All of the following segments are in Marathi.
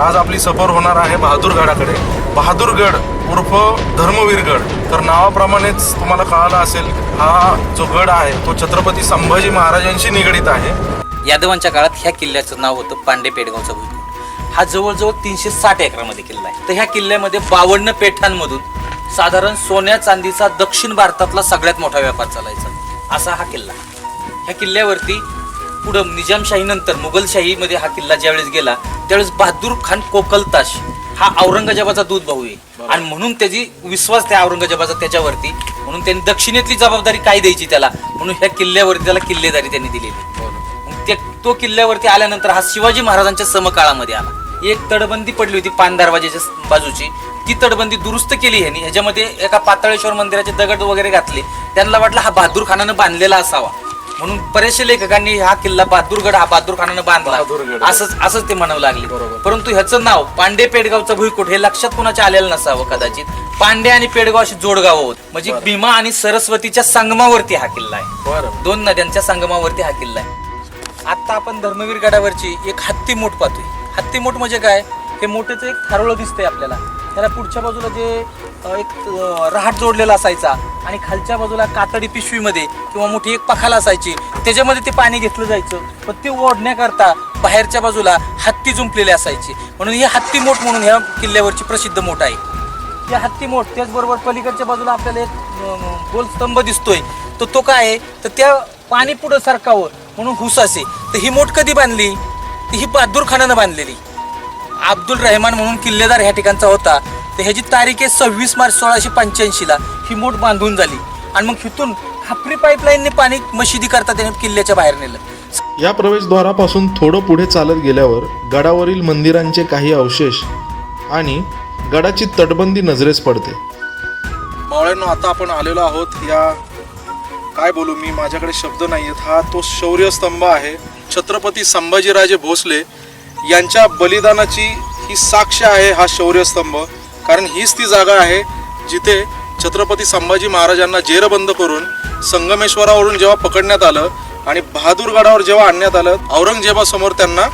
आज आपली सफर होणार आहे बहादूरगडाकडे. बहादूरगड उर्फ धर्मवीरगड. तर नावाप्रमाणेच तुम्हाला कळालं असेल हा जो गड आहे तो छत्रपती संभाजी महाराजांशी निगडीत आहे. यादवांच्या काळात ह्या किल्ल्याचं नाव होतं पांडे पेडगावचा भुईकोट हा जवळजवळ तीनशे साठ एकरामध्ये किल्ला आहे. तर ह्या किल्ल्यामध्ये बावन्न पेठांमधून साधारण सोन्या चांदीचा दक्षिण भारतातला सगळ्यात मोठा व्यापार चालायचा. असा हा किल्ला ह्या किल्ल्यावरती पुढं निजामशाहीनंतर मुघलशाहीमध्ये हा किल्ला ज्यावेळेस गेला त्यावेळेस बहादूर खान कोकलताश हा औरंगजेबाचा दूध भाऊ आहे. आणि म्हणून त्याची विश्वास त्या औरंगजेबाचा त्याच्यावरती. म्हणून त्यांनी दक्षिणेतली जबाबदारी काय द्यायची त्याला? म्हणून ह्या किल्ल्यावरती त्याला किल्लेदारी त्यांनी दिलेली मग ते तो किल्ल्यावरती आल्यानंतर हा शिवाजी महाराजांच्या समकाळामध्ये आला. एक तटबंदी पडली होती पान दरवाजाच्या बाजूची. ती तटबंदी दुरुस्त केली ह्यांनी. ह्याच्यामध्ये एका पाताळेश्वर मंदिराचे दगड वगैरे घातले. त्यांना वाटलं हा बहादूर खानानं बांधलेला असावा. म्हणून बरेचसे लेखकांनी हा किल्ला बहादूरगड हा बहादूर खानानं बांधला. असंच असंच ते म्हणावं लागले. बरोबर. परंतु ह्याचं नाव पांडे पेडगावचं भुईकोट हे लक्षात कोणाच्या आलेलं नसावं कदाचित? पांडे आणि पेडगाव अशी जोडगाव होत. म्हणजे. भीमा आणि सरस्वतीच्या संगमावरती हा किल्ला आहे. दोन नद्यांच्या संगमावरती हा किल्ला आहे. आता आपण धर्मवीर गडावरची एक हत्ती मोठ पाहतोय. हत्ती मोठ म्हणजे काय? हे मोठेचं एक थारोळं दिसतंय आपल्याला. त्याला पुढच्या बाजूला जे एक रहाट जोडलेला असायचा. आणि खालच्या बाजूला कातडी पिशवीमध्ये किंवा मोठी एक पखाला असायची त्याच्यामध्ये ते पाणी घेतलं जायचं. पण ते ओढण्याकरता बाहेरच्या बाजूला हत्ती जुंपलेले असायची. म्हणून ही हत्ती मोठ म्हणून ह्या किल्ल्यावरची प्रसिद्ध मोठ आहे. या हत्ती मोठ त्याचबरोबर पलीकडच्या बाजूला आपल्याला एक गोल स्तंभ दिसतोय. तर तो काय आहे? तर त्या पाणी पुढं सारखावं म्हणून हुस असे. तर ही मोठ कधी बांधली? तर ही बहादूर खानानं बांधलेली. अब्दुल रहमान म्हणून किल्लेदार ह्या ठिकाणचा होता. तर ह्याची तारीख आहे सव्वीस मार्च सोळाशे पंच्याऐंशीला. ही मोठ बांधून झाली. आणि मग इथून खापरी पाईपलाईनने पाणी मशिदी करता त्याने किल्ल्याच्या बाहेर नेलं. या प्रवेशद्वारापासून थोडं पुढे चालत गेल्यावर गडावरील मंदिरांचे काही अवशेष आणि गडाची तटबंदी नजरेस पडते. मावळ्यांनो आता आपण आलेलो आहोत या काय बोलू मी? माझ्याकडे शब्द नाही आहेत हा तो शौर्यस्तंभ आहे. छत्रपती संभाजीराजे भोसले यांच्या बलिदानाची ही साक्ष आहे हा शौर्यस्तंभ. कारण हीच ती जागा आहे जिथे छत्रपती संभाजी महाराजांना जेरबंद करून संगमेश्वरावरून जेव्हा पकडण्यात आलं आणि बहादूरगडावर जेव्हा आणण्यात आलं औरंगजेबासमोर त्यांना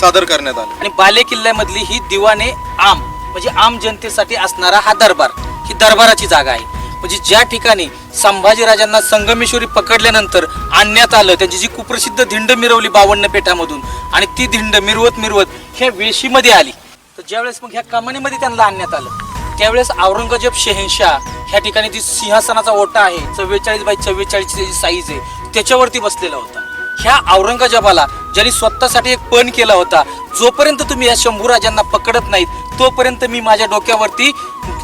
सादर करण्यात आलं. आणि बाले किल्ल्यामधली ही दिवाने आम म्हणजे आम जनतेसाठी असणारा हा दरबार ही दरबाराची जागा आहे. म्हणजे ज्या ठिकाणी संभाजीराजांना संगमेश्वरी पकडल्यानंतर आणण्यात आलं त्यांची जी कुप्रसिद्ध धिंड मिरवली बावन्न पेठामधून आणि ती धिंड मिरवत मिरवत ह्या वेशीमध्ये आली. तर ज्यावेळेस मग ह्या कमानीमध्ये त्यांना आणण्यात आलं त्यावेळेस औरंगजेब शेहनशाह ह्या ठिकाणी जी सिंहासनाचा ओटा आहे चव्वेचाळीस बाय चव्वेचाळीसची जी साईज आहे त्याच्यावरती बसलेला होता. ह्या औरंगजेबाला ज्यांनी स्वतःसाठी एक पण केला होता जोपर्यंत तुम्ही या शंभू राजांना पकडत नाहीत तोपर्यंत मी माझ्या डोक्यावरती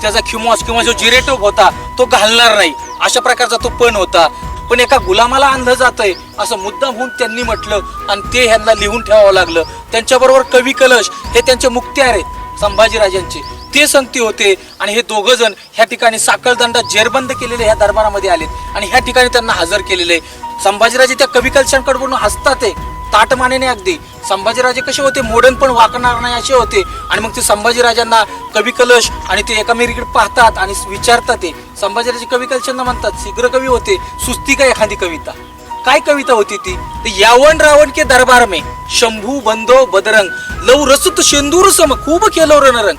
त्याचा खिमॉस किंवा जो जिरेटोप होता तो घालणार नाही. अशा प्रकारचा तो पण होता. पण एका गुलामाला आणलं जातंय असं मुद्दाम होऊन त्यांनी म्हटलं आणि ते ह्यांना लिहून ठेवावं लागलं. त्यांच्याबरोबर कवी कलश हे त्यांचे मुक्त्यार आहेत संभाजीराजांचे. ते संगती होते आणि हे दोघं जण ह्या ठिकाणी साखळदंडा जेरबंद केलेले ह्या दरबारामध्ये आलेत आणि ह्या ठिकाणी त्यांना हजर केलेले. संभाजीराजे त्या कवी कलशांकडून हसतात आहे ताटमानेने अगदी. संभाजीराजे कसे होते? मोडन पण वाकणार नाही असे होते. आणि मग ते संभाजीराजांना कवी कलश आणि ते एकामेकीकडे पाहतात आणि विचारतात ते. संभाजीराजे कवी कलशांना म्हणतात शीघ्र कवी होते सुस्ती का एखादी कविता? काय कविता होती ती? ते यावन रावण के दरबार में शंभू बंदो बदरंग लव रसत शेंदूर सम खूप केलो रणरंग.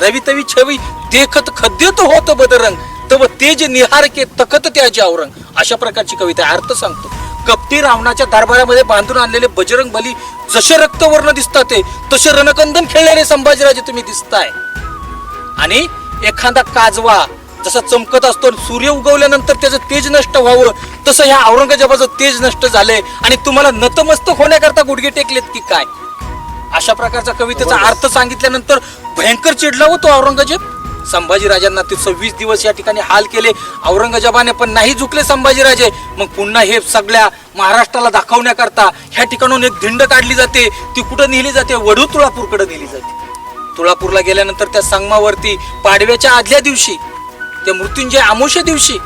रवी तवी छवी देखत खद्यत होत बदरंग तव तेज निहार के तकत त्याचे औरंग अशा प्रकारची कविता अर्थ सांगतो. कपटी रावणाच्या दरबारामध्ये बांधून आणलेले बजरंग बली जसे रक्तवर्ण दिसतात ते तसे रणकंदन खेळणारे संभाजीराजे तुम्ही दिसताय. आणि एखादा काजवा जसा चमकत असतो सूर्य उगवल्यानंतर त्याचं तेज नष्ट व्हावं तसं ह्या औरंगजेबाचं तेज नष्ट झालंय. आणि तुम्हाला नतमस्तक होण्याकरता गुडघे टेकलेत की काय? अशा प्रकारचा कवितेचा अर्थ सांगितल्यानंतर भयंकर चिडला होतो औरंगजेब. संभाजीराजांना ते सव्वीस दिवस या ठिकाणी हाल केले. औरंगजेबाने पण नाही झुकले संभाजीराजे. मग पुन्हा हे सगळ्या महाराष्ट्राला दाखवण्याकरता ह्या ठिकाणून एक धिंड काढली जाते. ती कुठं नेली जाते? वडू तुळापूरकडे नेली जाते. तुळापूरला गेल्यानंतर त्या संगमावरती पाडव्याच्या आदल्या दिवशी त्या मृत्युंजय आमोशा दिवशी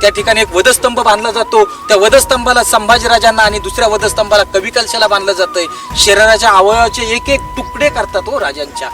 त्या ठिकाणी एक वधस्तंभ बांधला जातो. त्या वधस्तंभाला संभाजीराजांना आणि दुसऱ्या वधस्तंभाला कवी कलशाला बांधलं जातंय. शरीराच्या अवयवाचे एक एक तुकडे करतात हो राजांच्या.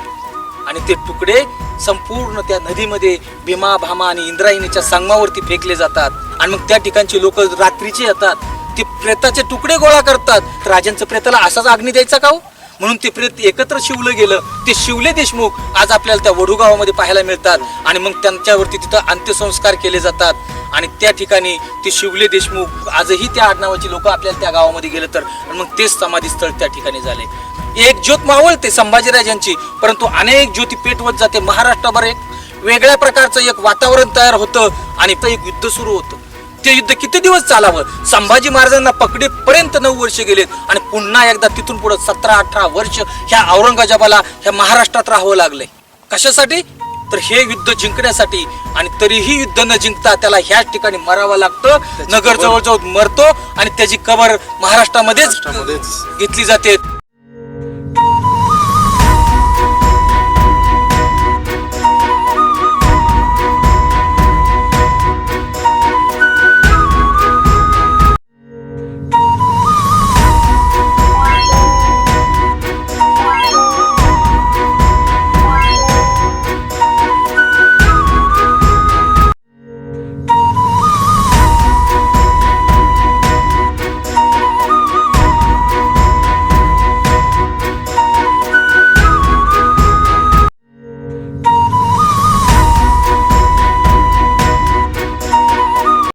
आणि ते तुकडे संपूर्ण त्या नदीमध्ये भीमा भामा आणि इंद्रायणीच्या संगमावरती फेकले जातात. आणि मग त्या ठिकाणची लोक रात्रीचे येतात. ते प्रेताचे तुकडे गोळा करतात. राजांचं प्रेताला असाच अग्नी द्यायचा का हो? म्हणून ते प्रेत एकत्र शिवलं गेलं. ते शिवले देशमुख. आज आपल्याला त्या वडूगावामध्ये पाहायला मिळतात. आणि मग त्यांच्यावरती तिथं अंत्यसंस्कार केले जातात. आणि त्या ठिकाणी ते शिवले देशमुख. आजही त्या आडनावाची लोक आपल्याला त्या गावामध्ये गेलं तर. मग तेच समाधी स्थळ त्या ठिकाणी झाले. एक ज्योत मावळते संभाजीराजांची परंतु अनेक ज्योती पेटवत जाते महाराष्ट्रभर. एक वेगळ्या प्रकारचं एक वातावरण तयार होतं आणि ते एक युद्ध सुरू होतं. ते युद्ध किती दिवस चालावं? संभाजी महाराजांना पकडेपर्यंत नऊ वर्ष गेलेत आणि पुन्हा एकदा तिथून पुढे सतरा अठरा वर्ष ह्या औरंगजेबाला ह्या महाराष्ट्रात राहावं लागलंय. कशासाठी? तर हे युद्ध जिंकण्यासाठी आणि तरीही युद्ध न जिंकता त्याला ह्याच ठिकाणी मरावं लागतं. नगर जवळ जवळ मरतो आणि त्याची कबर महाराष्ट्रामध्येच महाराष्ट्रामध्येच. घेतली जाते.